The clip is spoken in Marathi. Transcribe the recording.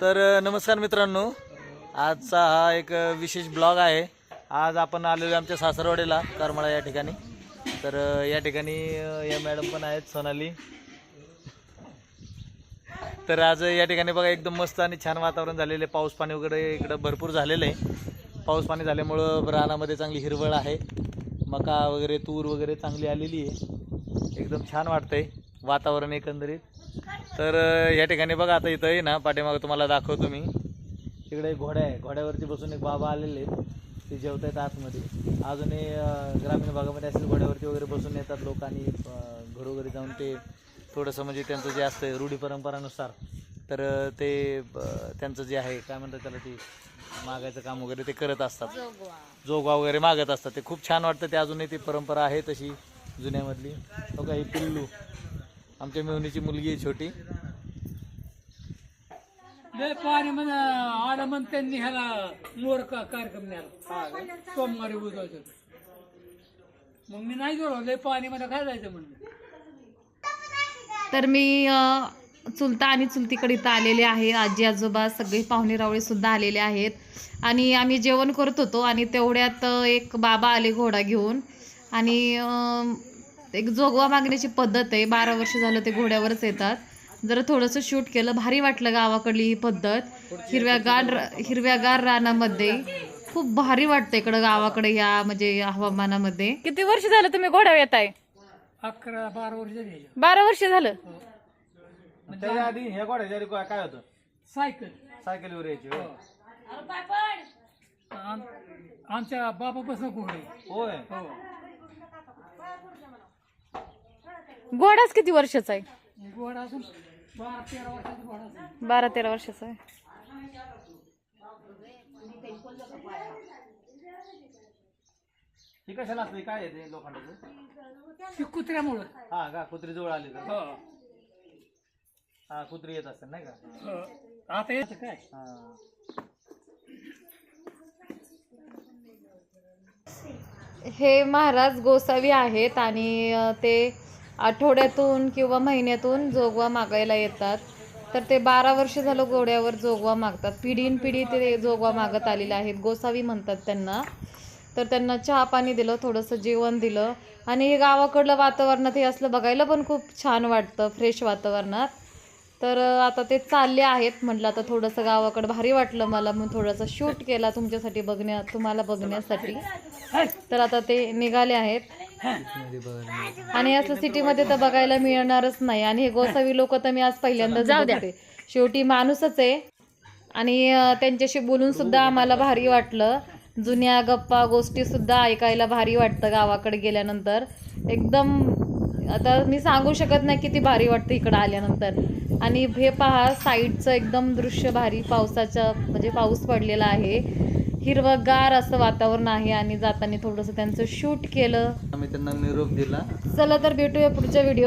तर नमस्कार मित्रांनो. आजचा हा एक विशेष ब्लॉग आहे. आज आपण आलेलो आमच्या सासरवाडीला करमळा या ठिकाणी. तर या ठिकाणी या मॅडम पण आहेत सोनाली. तर आज या ठिकाणी बघा एकदम मस्त आणि छान वातावरण झालेलं आहे. पाऊस पाणी वगैरे इकडं भरपूर झालेलं आहे. पाऊस पाणी झाल्यामुळं रानामध्ये चांगली हिरवळ आहे. मका वगैरे तूर वगैरे चांगली आलेली आहे. एकदम छान वाटतंय वातावरण एकंदरीत. तर या ठिकाणी बघा आता इथं आहे ना पाठीमागं तुम्हाला दाखवतो मी. तिकडे एक घोड्या आहे. घोड्यावरती बसून एक बाबा आलेले ते जेवत आहेत आतमध्ये अजूनही ग्रामीण भागामध्ये असेल घोड्यावरती वगैरे बसून येतात लोक आणि घरोघरी जाऊन ते थोडंसं म्हणजे त्यांचं जे असतं रूढी परंपरानुसार तर ते त्यांचं जे आहे काय म्हणतात त्याला ते मागायचं काम वगैरे ते करत असतात. जोगवा वगैरे मागत असतात. ते खूप छान वाटतं. ते अजूनही ती परंपरा आहे तशी जुन्यामधली. हो का हे पिल्लू. आमच्या मेवणीची मुलगी आहे छोटी. लय पाणी म्हण आलं म्हण त्यांनी ह्याला मोर का कार्यक्रम न्याला सोमवारी मग मी नाही लय पाणी मला काय जायचं म्हणून तर मी अ, चुलता आणि चुलतीकडे इथं आलेले आहे. आजी आजोबा सगळे पाहुणे रावळे सुद्धा आलेले आहेत. आणि आम्ही जेवण करत होतो आणि तेवढ्यात अ, एक बाबा आले घोडा घेऊन. आणि अ, एक जोगवा मागण्याची पद्धत आहे. बारा वर्ष झालं ते घोड्यावरच येतात. जरा थोडंसं शूट केलं. भारी वाटलं गावाकडली ही पद्धत. हिरव्यागार हिरव्यागार रानामध्ये. खूप भारी वाटतं इकडं गावाकडे या म्हणजे हवामानामध्ये. किती वर्ष झालं तुम्ही घोड्यावर येत आहे अकरा बारा वर्ष झाली. बारा वर्ष झालं? त्याच्या आधी ह्या घोड्याच्या आधी काय काय होतं? सायकल. सायकलीवर यायची होय. आम- आमच्या बापापासून घोडे. होय. हो. घोडाच किती वर्षाचा आहे? घोडा असून बारा तेरा वर्षाचा बारा तेरा वर्षाचा आहे. ही कशाला असते काय आहे ते लोखंडाचं? ती कुत्र्यामुळं. हा का? कुत्री जवळ आली तर हो. हा कुत्री येत असते नाही का? हो. आता येतं काय? हा. हे महाराज गोसावी आहेत आणि अ, ते आठवड्यातून किंवा महिन्यातून जोगवा मागायला येतात. तर ते बारा वर्ष झालं घोड्यावर जोगवा मागतात. पिढीन पिढी ते जोगवा मागत आलेले आहेत. गोसावी म्हणतात त्यांना. तर त्यांना चहा पाणी दिलं थोडंसं जेवण दिलं. आणि हे गावाकडलं वातावरणात हे असलं बघायला पण खूप छान वाटतं फ्रेश वातावरणात. तर आता ते चालले आहेत. म्हटलं आता थोडंसं गावाकडं भारी वाटलं मला. मग थोडंसं शूट केला तुमच्यासाठी बघण्या तुम्हाला बघण्यासाठी. तर आता ते निघाले आहेत. आणि असं सिटीमध्ये तर बघायला मिळणारच नाही. आणि हे गोसावी लोक तर मी आज पहिल्यांदा बघते. शेवटी माणूसच आहे. आणि त्यांच्याशी बोलून सुद्धा आम्हाला भारी वाटलं. जुन्या गप्पा गोष्टी सुद्धा ऐकायला भारी वाटतं गावाकडे गेल्यानंतर. एकदम आता मी सांगू शकत नाही किती भारी वाटतं इकडं आल्यानंतर. आणि हे पहा साईडचं एकदम दृश्य भारी पावसाचं म्हणजे पाऊस पडलेला आहे. हिरवगार असं वातावरण आहे आणि जाताना थोडंसं त्यांचं शूट केलं. आम्ही त्यांना निरोप दिला. चला तर भेटूया पुढच्या व्हिडिओ